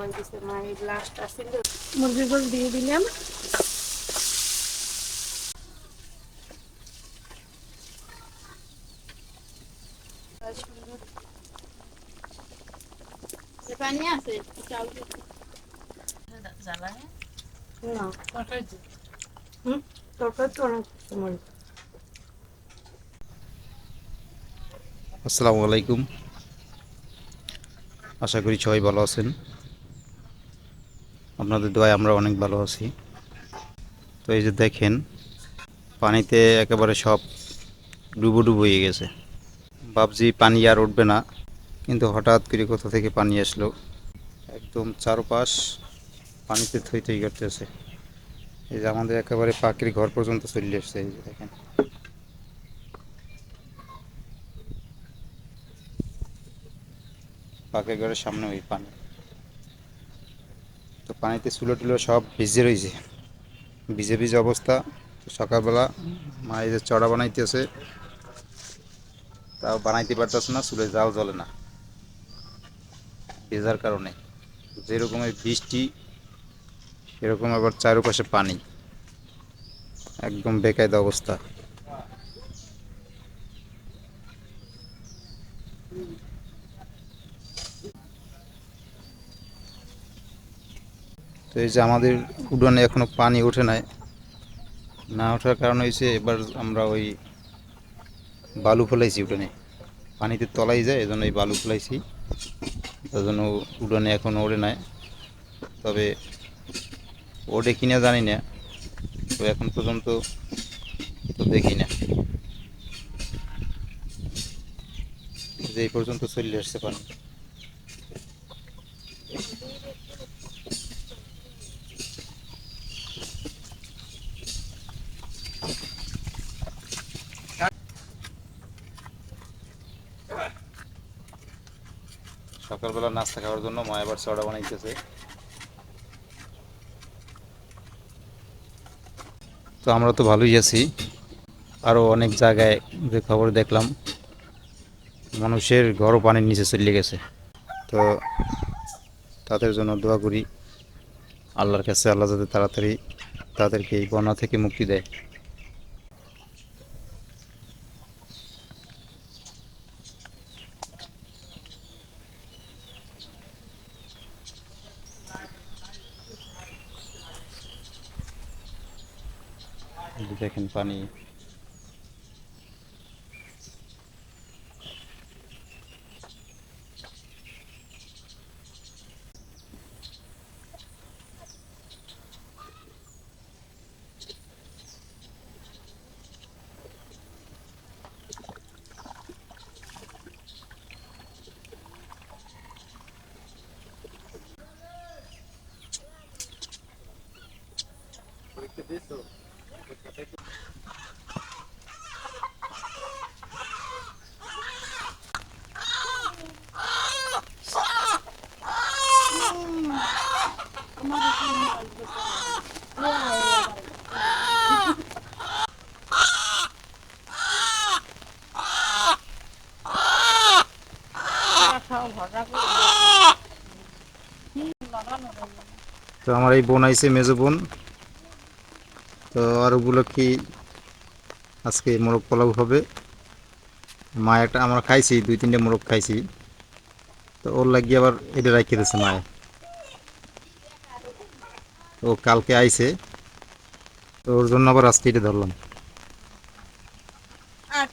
হয়ে গেছে মায়ের লাস্ট আসছিল মুরগিগুলো দিয়ে দিলাম। পানি আছে? চাউল জ্বালায়? না। তরকারি। হুম? তরকারি তো অনেক সময়। আসসালামু আলাইকুম। আশা করি সবাই ভালো আছেন। আপনাদের দোয়ায় আমরা অনেক ভালো আছি। তো এই যে দেখেন, পানিতে একেবারে সব ডুবো ডুবো হয়ে গেছে। ভাবছি পানি আর উঠবে না, কিন্তু হঠাৎ করে কোথা থেকে পানি আসলো? একদম চারপাশ পানিতে থই থই করতেছে। এই যে আমাদের একেবারে পাখির ঘর পর্যন্ত চলে এসছে এই যে দেখেন। পাকের ঘরের সামনে ওই পানি। তো পানিতে চুলো টুলো সব ভিজে রয়েছে ভিজে ভিজে অবস্থা। সকালবেলা মা এই যে চড়া বানাইতেছে, তাও বানাইতে পারতেছে না, চুলে জাল জ্বলে না। ভেজার কারণে। যেরকমের বৃষ্টি, সেরকম আবার চারপাশে পানি। একদম বেকায়দা অবস্থা। তো এই যে আমাদের উডানে এখনও পানি ওঠে নাই। না ওঠার কারণ হয়েছে এবার আমরা ওই বালু ফেলাইছি উডানে। পানিতে তলাই যায়, এজন্য এই বালু ফেলাইছি। তার জন্য উডানে এখন ওড়ে নাই। তবে ওড়ে কিনা জানি না, তো এখন পর্যন্ত তো দেখি না। যে এই পর্যন্ত চলে আসছে পানি। সকালবেলা নাস্তা খাওয়ার জন্য মা এবার চড়া বানাইতেছে। তো আমরা তো ভালোই আছি। আরও অনেক জায়গায় যে খবর দেখলাম, মানুষের ঘরও পানির নিচে চলে গেছে। তো তাদের জন্য দোয়া করি, আল্লাহর কাছে আল্লাহ যাতে তাড়াতাড়ি তাদেরকে এই বন্যা থেকে মুক্তি দেয়। দেখেন পানি তো আমার এই বোন আইছে, মেজো বোন। তো আর ওগুলো কি আজকে মোরগ পোলাও হবে? মা একটা, আমরা খাইছি, দুই তিনটে মোরগ খাইছি। তো ওর লাগিয়ে আবার এটা রাখিয়ে দিয়েছে তো ও কালকে আইছে। তো ওর জন্য আবার আজকে এটা ধরলাম। আট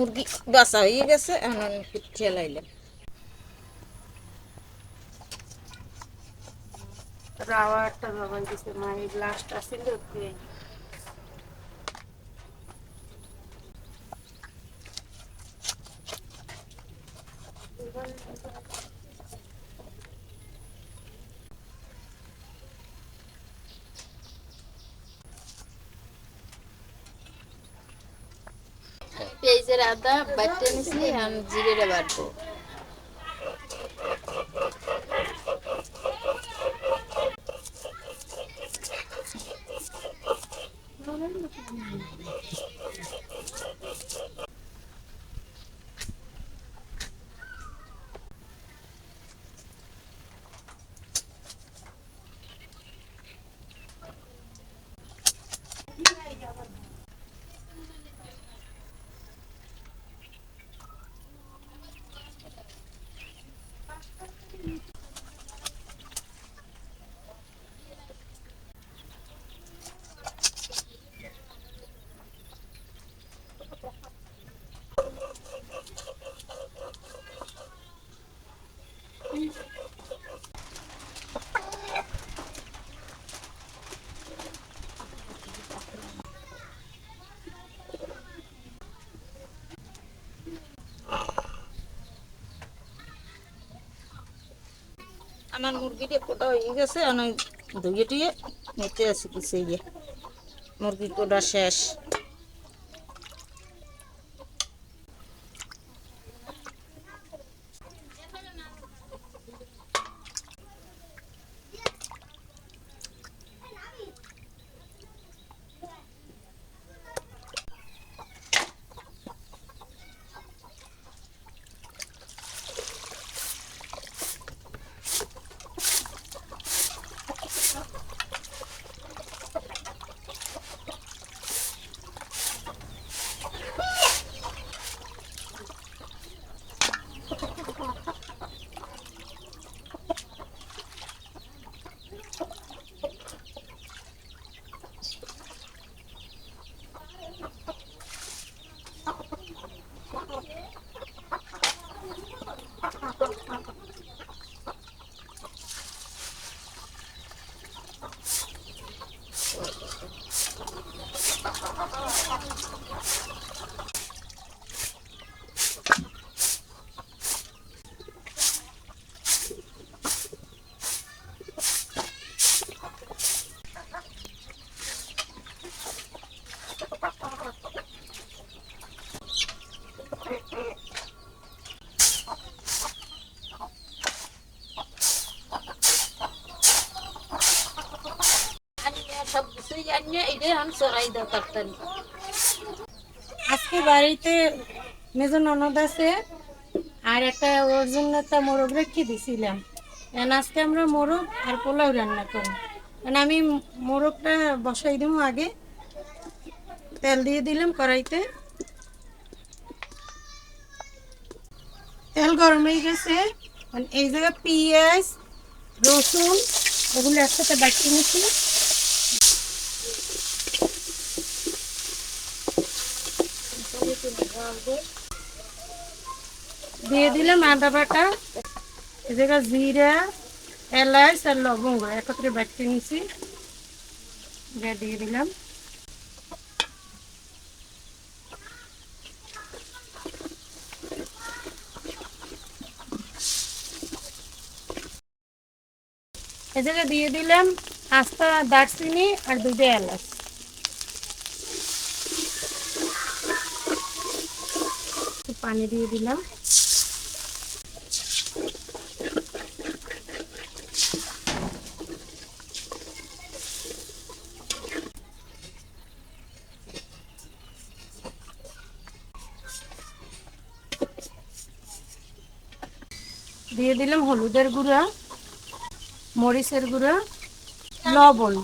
মুরগি বাসা হয়ে গেছে এখন আমি ঠেলাইলাম রাওয়া একটা জবাই দিছে মা লাস্ট আসিল পেঁয়াজের আদা বাটতে নিছি আমি জিরেটা বাটবো। আমার মুরগিটা কোটা হয়ে গেছে আমি ধুয়ে টুয়ে নিতে আসি কিছু ইয়ে মুরগি কোটা শেষ আনিয়ে সব কিছুই আনিয়ে এটা আমি চড়াই দাও তাড়াতাড়ি আজকে বাড়িতে মেজো ননদ আছে, আর একটা ওর জন্য একটা মোরগ রেখে দিছিলাম। আজকে আমরা মোরগ আর পোলাও রান্না করি মানে আমি মোরগটা বসাই দেবো আগে। তেল দিয়ে দিলাম কড়াইতে। তেল গরম হয়ে গেছে। এই জায়গায় পেঁয়াজ, রসুন ওগুলো একসাথে বাকি নিচ্ছি। দিয়ে দিলাম আদা বাটা এ জায়গায় জিরা, এলাচ আর লবঙ্গ, একত্রে বাটতে নিছি এটা দিয়ে দিলাম। এ জায়গায় দিয়ে দিলাম আস্তা দারচিনি আর দুটো এলাচ। একটু পানি দিয়ে দিলাম। দিলাম হলুদের গুঁড়া মরিচের গুঁড়া লবণ।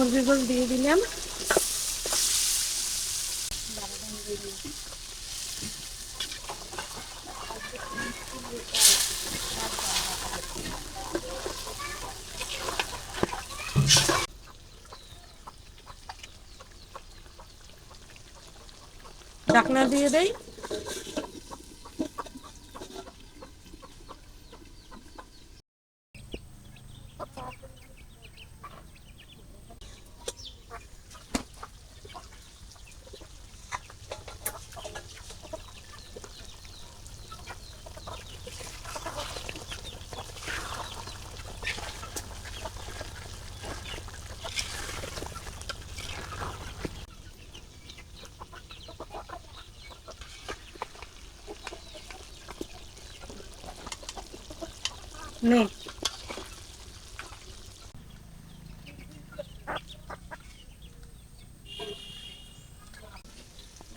মুরগির গোল দিয়ে দিলাম। ঢাকনা দিয়ে দেই। নে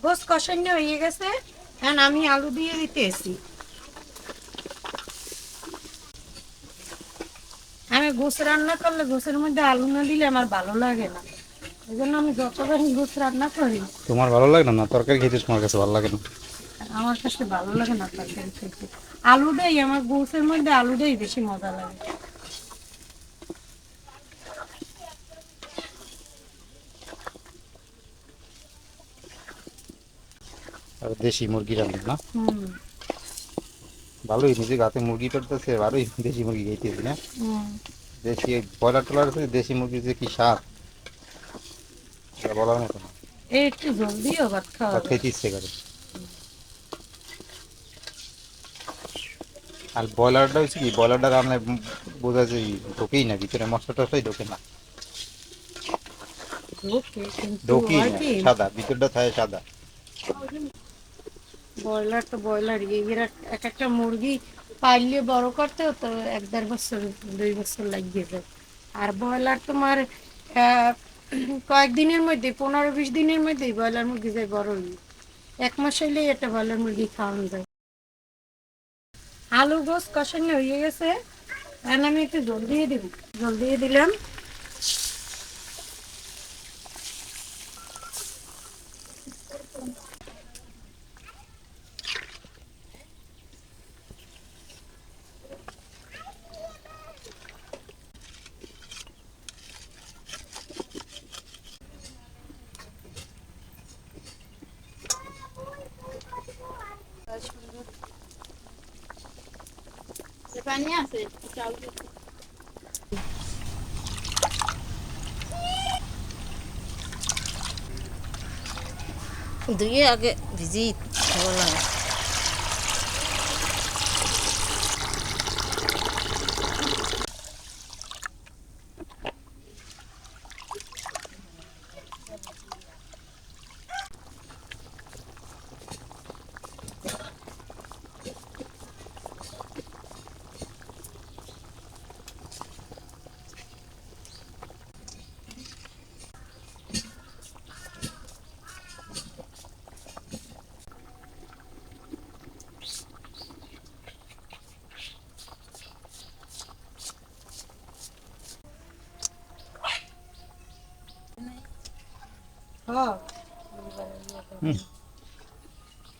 গোস কষান্য হয়ে গেছে। এখন আমি আলু দিয়ে দিতেছি আমি গোস রান্না করলে গোসের মধ্যে আলু না দিলে আমার ভালো লাগে না। এই জন্য আমি যতবারই গোস রান্না করি তোমার ভালো লাগে না? না তরকারি খেতে তোমার কাছে ভালো লাগে না। আমার কাছে ভালো লাগে না তরকারি খেতে। আলু দেই আমার গোসের মধ্যে আলু দেই বেশি মজা লাগে। আর দেশি মুরগি রান্না না? ভালোই নিজে গাতে মুরগি করতেছে ভালোই দেশি মুরগি খাইতেছি না? হুম। দেশি ব্রয়লার টলার আছে দেশি মুরগির যে কি স্বাদ বলার মতো না। এই একটু জলদিও ভাত খাওয়া খেতে ইচ্ছে করে। আর ব্রয়লারটা হচ্ছে কি ব্রয়লারটা রান্নায় বোঝা যায় ঢোকেই না ভিতরে মশলা টশলাই ঢোকে না। ঢোকেই না সাদা ভিতরটা থাকে সাদা। ব্রয়লার তো এরা এক একটা মুরগি পাইলে বড় করতেও তো এক দেড় বছর দুই বছর লাগিয়ে যায় আর ব্রয়লার তোমার কয়েকদিনের মধ্যে পনেরো বিশ দিনের মধ্যেই ব্রয়লার মুরগি যায় বড় হয়ে এক মাস হইলে এটা ব্রয়লার মুরগি খাওয়ানো যায়। আলু গোস কষানো হয়ে গেছে। এখন আমি একটু জল দিয়ে দিব। জল দিয়ে দিলাম। পানি আছে চাল ধুয়ে আগে ভিজি ভালো লাগে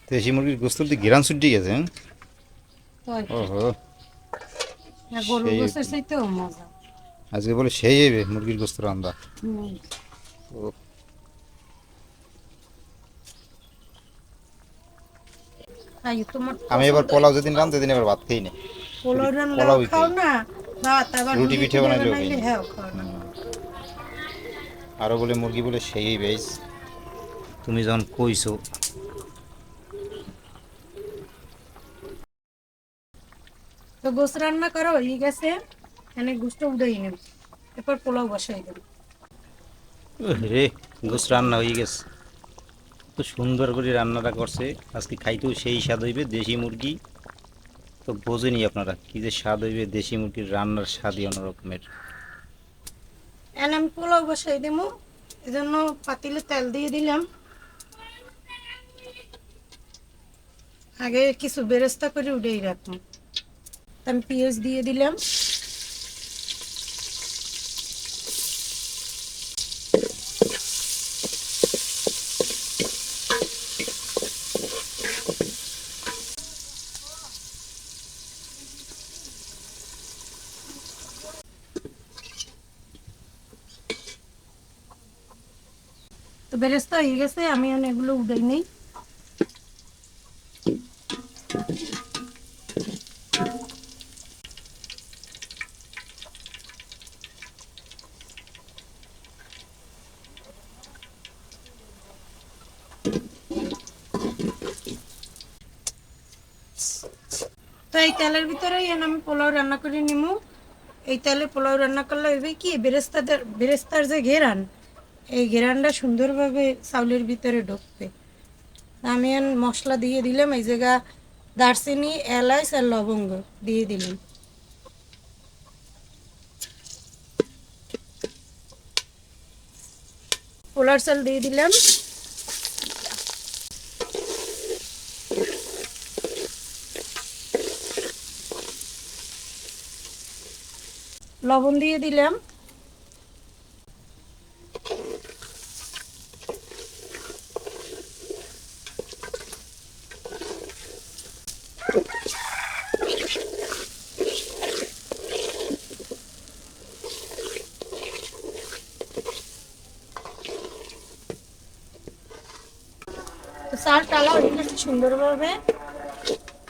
দেশি মুরগির গোস্ত দিয়ে গিরান ছুটি গেছে? ওহো। আজকে বলে সেই হবে মুরগির গোস্ত রান্দা ও। আমি এবার পোলাও যেদিন রান্ধতে দিন এবার ভাত খেয়ে নেই পোলাও খাও। না ভাত আবার রুটি পিঠে। বানাইলে হ্যাঁ খাও না। আরও বলে মুরগি বলে সেই বেশ। তুমি যখন কইছো। তো গোস রান্না করো হয়ে গেছে। এনে গোস্ত উড়াই নেব। এরপর পোলাও বসাই দেব। রে গোস রান্না হয়ে গেছে। তো সুন্দর করে রান্নাটা করছে। আজকে খাইতেও সেই স্বাদ হইবে দেশি মুরগি। তো বোঝেনি আপনারা কি যে স্বাদ হইবে দেশি মুরগির রান্নার স্বাদই অন্যরকমের। এনএম পোলাও বসাই দেবো এজন্য পাতিলে তেল দিয়ে দিলাম আগে কিছু বেরেস্তা করে উঠেই রাখুন আমি পিঁয়াজ দিয়ে দিলাম বেরেস্তা হয়ে গেছে, আমি অনেকগুলো উঠাই নেই। তো এই তেলের ভিতরেই এনে আমি পোলাও রান্না করে নিমু। এই তেলে পোলাও রান্না করলে কি, বেরেস্তাদের, বেরেস্তার যে ঘেরান এই ঘেরানটা সুন্দরভাবে চাউলের ভিতরে ঢুকবে আমি মশলা দিয়ে দিলাম, এই জায়গা দারচিনি, এলাচ আর লবঙ্গ দিয়ে দিলাম। পোলার চাল দিয়ে দিলাম। লবণ দিয়ে দিলাম। তো চাল টালা হয়ে গেছে সুন্দরভাবে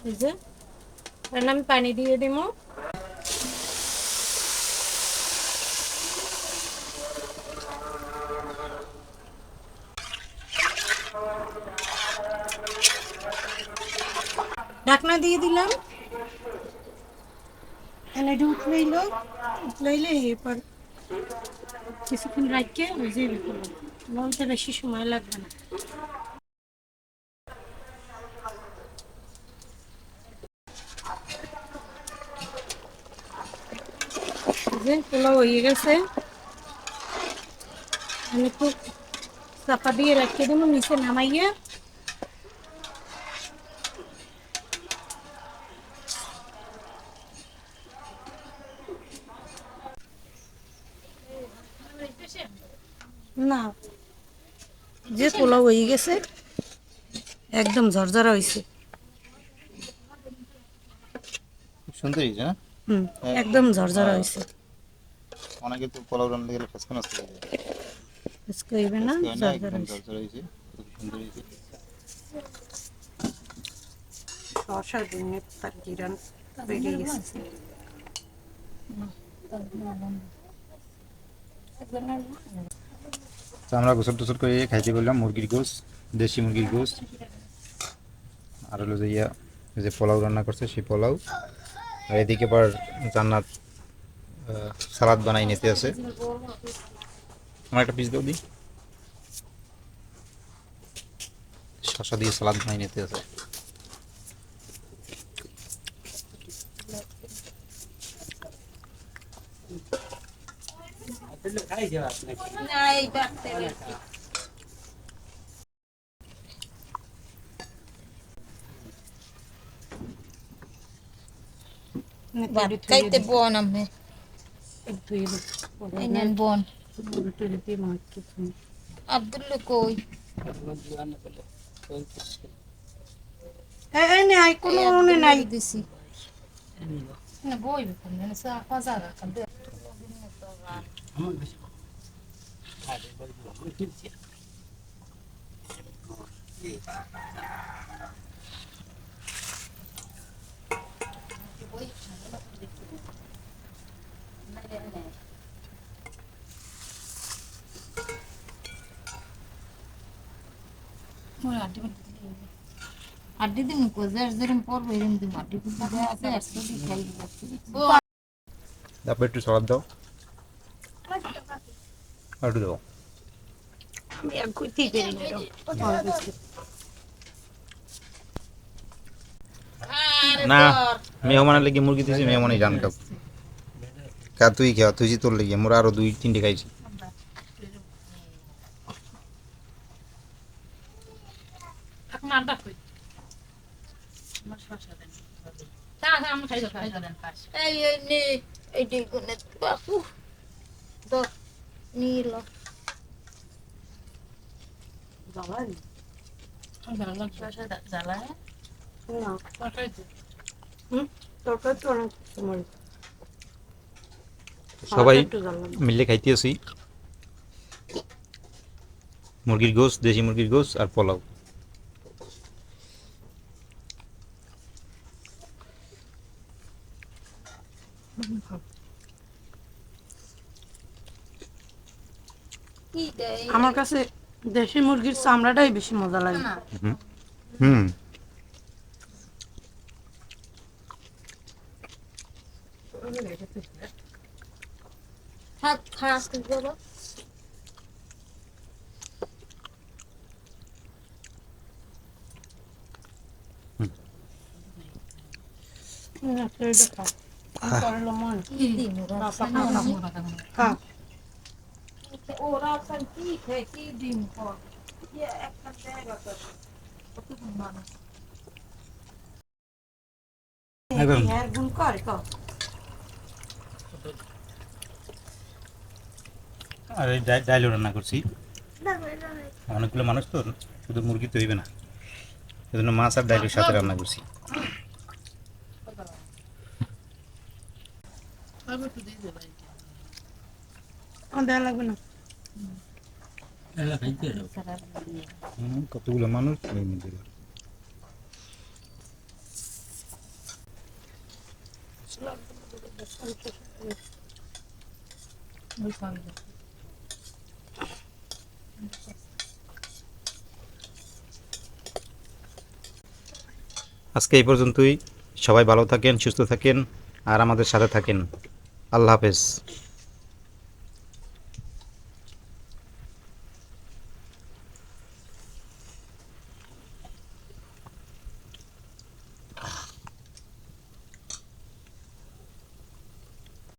এই যে এবার আমি পানি দিয়ে দিব ঢাকনা দিয়ে দিলাম এটা উঠলাইলো উঠলাইলে এরপর কিছুক্ষণ রাখকে ওই যে বলতে বেশি সময় লাগবে না। যে পোলাও হয়ে গেছে। আমি একটু চাপা দিয়ে রাখিয়ে দেবো নিচে নামাইয়ে না যে পোলাও হয়ে গেছে। একদম ঝরঝরা হয়েছে। সুন্দর হয়েছে না হুম একদম ঝরঝরা হয়েছে। অনেকে তো পোলাও রান্না গেলে ফেসকা নষ্ট হয়ে হইবে না ঝরঝরা হয়েছে। খুব সুন্দর হয়েছে। শসা ধনে তার জিরান বেরিয়ে গেছে। তো আমরা গোসল টোসল করে খাইতে বললাম মুরগির গোস, দেশি মুরগির গোস। আর হলো যে ইয়া যে পোলাও রান্না করছে সেই পোলাও। আর এদিকে আবার জান্নাত সালাদ বানাই নিতে আছে। আমার একটা পিস দাও দিই শসা দিয়ে সালাদ বানাই নিতে আছে। না এই বাড়তে খাইতে বোন আমি এই নেন বোন আব্দুল্লা কই এই নাই কোনো মনে নাই দিছি না বই বেকুন না সা ফাজা রাখা দে মোর আড্ডি আড্ডি দিন কো যার যেরম পড়ব এরম দিন আড্ডি কিন্তু দেয়া আছে আর সবই খাই দিচ্ছি তারপর একটু একটু আমি আর কইতেই পারি না মেহমানের লেগে মুরগি দিয়েছি মেহমানই জান খাও কা তুই খাও তুই তোর লেগে মোরা আরও দুই তিনটে খাইছি এই এই নে এই সময় সবাই মিলে খাইতে আসি মুরগির গোস দেশি মুরগির গোস আর পোলাও কি দেয় আমার কাছে দেশি মুরগির চামড়াটাই বেশি মজা লাগে। না। হুম। থাক থাক বাবা হুম, একটা এটা খা। করল মন। কি দিন ওরা আপনার কি খায় কি ডিম খায় একটা জায়গা তো কতক্ষণ মানুষ হ্যাঁ, গুণ কর, কর। আর এই ডাই- রান্না করছি অনেকগুলো মানুষ তো শুধু মুরগি তো হইবে না। এজন্য মাছ আর ডাইলের সাথে রান্না করছি। আমার দেয়া লাগবে না। কতগুলো মানুষ আজকে এই পর্যন্তই। সবাই ভালো থাকেন, সুস্থ থাকেন, আর আমাদের সাথে থাকেন। আল্লাহ হাফেজ।